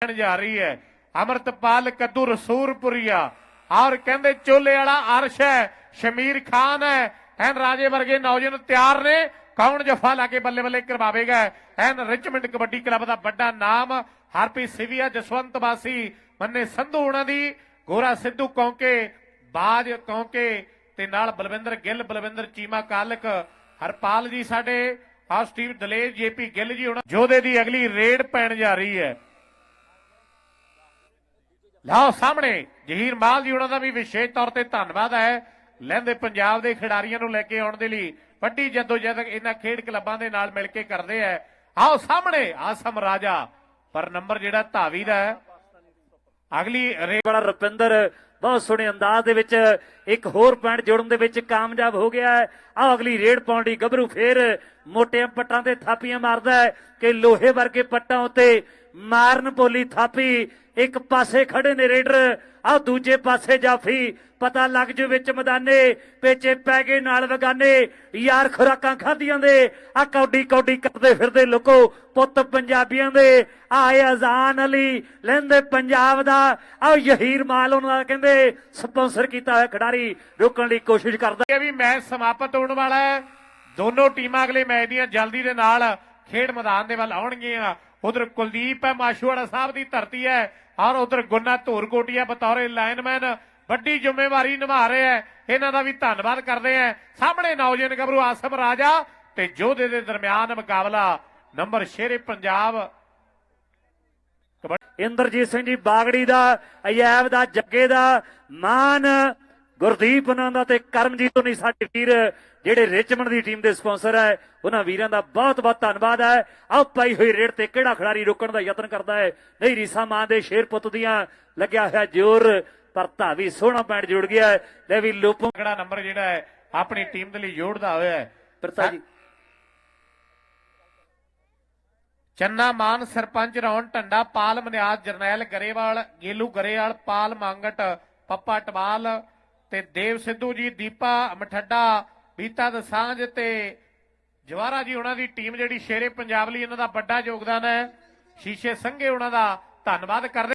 ਕਹਿਣ ਜਾ ਰਹੀ ਹੈ। ਅਮਰਤਪਾਲ ਕੱਦੂ ਰਸੂਰਪੁਰੀਆ ਔਰ ਕਹਿੰਦੇ ਚੋਲੇ ਵਾਲਾ ਅਰਸ਼ ਹੈ, ਸ਼ਮੀਰ ਖਾਨ ਹੈ। ਐਨ ਰਾਜੇ ਵਰਗੇ ਨੌਜਵਾਨ ਤਿਆਰ ਨੇ। ਕੌਣ ਜਫਾ ਲਾ ਕੇ ਬੱਲੇ ਬੱਲੇ ਕਰਵਾਵੇਗਾ? ਐਨ ਰਿਚਮੰਡ ਕਬੱਡੀ ਕਲੱਬ ਦਾ ਵੱਡਾ ਨਾਮ ਹਰਪ੍ਰੀਤ ਸਿਵੀਆ, ਜਸਵੰਤ ਵਾਸੀ, ਮੰਨੇ ਸੰਧੂ ਉਹਨਾਂ ਦੀ, ਗੋਰਾ ਸਿੱਧੂ ਕੌਂਕੇ, ਬਾਜ ਕੌਂਕੇ ਤੇ ਨਾਲ ਬਲਵਿੰਦਰ ਗਿੱਲ, ਬਲਵਿੰਦਰ ਚੀਮਾ ਕਾਲਕ, ਹਰਪਾਲ ਜੀ ਸਾਡੇ ਆ ਸਟੀਵ ਦਲੇਜ ਜੇਪੀ ਗਿੱਲ ਜੀ ਉਹਨਾਂ ਜੋਧੇ ਦੀ ਅਗਲੀ ਰੇਡ ਪੈਣ ਜਾ ਰਹੀ ਹੈ। ਲਓ ਸਾਹਮਣੇ, ਜਹੀਰ ਮਾਲ ਜੀ, ਉਹਨਾਂ ਦਾ ਵੀ ਵਿਸ਼ੇਸ਼ ਤੌਰ ਤੇ ਧੰਨਵਾਦ ਹੈ। ਲਹਿੰਦੇ ਪੰਜਾਬ ਦੇ ਖਿਡਾਰੀਆਂ ਨੂੰ ਲੈ ਕੇ ਆਉਣ ਦੇ ਲਈ ਵੱਡੀ ਜਦੋਜਹਿਦ ਇਹਨਾਂ ਖੇਡ ਕਲੱਬਾਂ ਦੇ ਨਾਲ ਮਿਲ ਕੇ ਕਰਦੇ ਹੈ। ਆਓ ਸਾਹਮਣੇ, ਆਸਮ ਰਾਜਾ, ਪਰ ਨੰਬਰ ਜਿਹੜਾ ਧਾਵੀ ਦਾ ਹੈ। ਅਗਲੀ ਰੇ ਬੜਾ ਰੁਪਿੰਦਰ, ਬਹੁਤ ਸੋਹਣੇ ਅੰਦਾਜ਼ ਦੇ ਵਿੱਚ ਇੱਕ ਹੋਰ ਪੁਆਇੰਟ ਜੋੜਨ ਦੇ ਵਿੱਚ ਕਾਮਯਾਬ ਹੋ ਗਿਆ ਹੈ। ਆ ਅਗਲੀ ਰੇਡ ਪਾਉਣ ਦੀ ਗੱਭਰੂ ਫੇਰ ਮੋਟਿਆਂ ਪੱਟਾਂ ਤੇ ਥਾਪੀਆਂ ਮਾਰਦਾ ਹੈ ਕਿ ਲੋਹੇ ਵਰਗੇ ਪੱਟਾਂ ਉੱਤੇ ਮਾਰਨ ਪੋਲੀ ਥਾਪੀ। ਇੱਕ ਪਾਸੇ ਖੜੇ ਨੇ ਰੇਡਰ ਆ ਦੂਜੇ ਪਾਸੇ ਜਾਫੀ। ਪਤਾ ਲੱਗ ਜੂ ਵਿੱਚ ਮੈਦਾਨੇ, ਪੇਚੇ ਪੈ ਗਏ ਨਾਲ ਵਗਾਨੇ। ਯਾਰ ਖੁਰਾਕਾਂ ਖਾਧੀਆਂ ਦੇ ਆ ਕੌਡੀ ਕੌਡੀ ਕਰਦੇ ਫਿਰਦੇ ਲੋਕੋ, ਪੁੱਤ ਪੰਜਾਬੀਆਂ ਦੇ। ਆਏ ਅਜ਼ਾਨ ਅਲੀ ਲੈਂਦੇ ਪੰਜਾਬ ਦਾ। ਆ ਯਹੀਰ ਮਾਲ ਉਹਨਾਂ ਦਾ ਕਹਿੰਦੇ, ਸਪਾਂਸਰ ਕੀਤਾ ਹੋਇਆ ਖਿਡਾਰੀ, ਰੋਕਣ ਦੀ ਕੋਸ਼ਿਸ਼ ਕਰਦਾ। ਇਹ ਵੀ ਮੈਚ ਸਮਾਪਤ ਹੋਣ ਵਾਲਾ ਹੈ। ਦੋਨੋਂ ਟੀਮਾਂ ਅਗਲੇ ਮੈਚ ਦੀਆਂ ਜਲਦੀ ਦੇ ਨਾਲ ਖੇਡ ਮੈਦਾਨ ਦੇ ਵੱਲ ਆਉਣਗੀਆਂ। ਉਧਰ ਕੁਲਦੀਪ ਹੈ ਮਾਸ਼ੂਵਾੜਾ ਸਾਹਿਬ ਦੀ ਧਰਤੀ ਹੈ, ਔਰ ਉਧਰ ਗੁੰਨਾ ਧੂਰਕੋਟੀਆ ਬਤੌਰੇ ਲਾਈਨਮੈਨ ਵੱਡੀ ਜ਼ਿੰਮੇਵਾਰੀ ਨਿਭਾ ਰਹੇ ਹੈ। ਇਹਨਾਂ ਦਾ ਵੀ ਧੰਨਵਾਦ ਕਰਦੇ ਹੈ। ਸਾਹਮਣੇ ਨੌਜਵਾਨ ਗੱਭਰੂ ਆਸਮ ਰਾਜਾ ਤੇ ਜੋਧੇ ਦੇ ਦਰਮਿਆਨ ਮੁਕਾਬਲਾ ਨੰਬਰ ਸ਼ੇਰੇ ਪੰਜਾਬ। ਇੰਦਰਜੀਤ ਸਿੰਘ ਜੀ ਬਾਗੜੀ ਦਾ, ਅਯੈਬ ਦਾ, ਜੱਗੇ ਦਾ ਮਾਨ ਗੁਰਦੀਪ ਉਹਨਾਂ ਦਾ ਤੇ ਕਰਮਜੀਤ ਹੋਣੀ ਸਾਡੇ ਵੀਰ ਜਿਹੜੇ ਰਿਚਮੰਡ ਦੀ ਟੀਮ ਦੇ ਸਪਾਂਸਰ ਹੈ ਉਹਨਾਂ ਵੀਰਾਂ ਦਾ ਬਹੁਤ ਬਹੁਤ ਧੰਨਵਾਦ ਹੈ ਆਓ ਪਾਈ ਹੋਈ ਰੇਡ ਤੇ ਕਿਹੜਾ ਖਿਡਾਰੀ ਰੋਕਣ ਦਾ ਯਤਨ ਕਰਦਾ ਹੈ? ਨਹੀਂ ਰੀਸਾ ਮਾਂ ਦੇ ਸ਼ੇਰ ਪੁੱਤ ਦੀਆਂ ਲੱਗਿਆ ਹੋਇਆ ਜ਼ੋਰ ਪਰ ਧਾਵੀ ਸੋਹਣਾ ਪੈਂਟ ਜੁੜ ਗਿਆ ਲੈ ਵੀ ਲੋਪੋ ਕਿਹੜਾ ਨੰਬਰ ਜਿਹੜਾ ਹੈ ਆਪਣੀ ਟੀਮ ਦੇ ਲਈ ਜੋੜਦਾ ਹੋਇਆ ਹੈ। ਪ੍ਰਤਾ ਜੀ। ਚੰਨਾ ਮਾਨ ਸਰਪੰਚ ਰੌਣ ਢੰਡਾ ਪਾਲ ਮਨਿਆਜ ਜਰਨੈਲ ਗਰੇਵਾਲ ਗੇਲੂ ਗਰੇਵਾਲ ਪਾਲ ਮੰਗਟ ਪੱਪਾ ਟਵਾਲ ਤੇ ਦੇਵ ਸਿੱਧੂ ਜੀ, ਦੀਪਾ ਮਠੱਡਾ, ਬੀਤਾ ਦਸਾਂਝ ਤੇ ਜਵਾਰਾ ਜੀ, ਉਹਨਾਂ ਦੀ ਟੀਮ ਜਿਹੜੀ ਸ਼ੇਰੇ ਪੰਜਾਬ ਲਈ ਇਹਨਾਂ ਦਾ ਵੱਡਾ ਯੋਗਦਾਨ ਹੈ। ਸ਼ੀਸ਼ੇ ਸੰਘੇ ਉਹਨਾਂ ਦਾ ਧੰਨਵਾਦ ਕਰਦੇ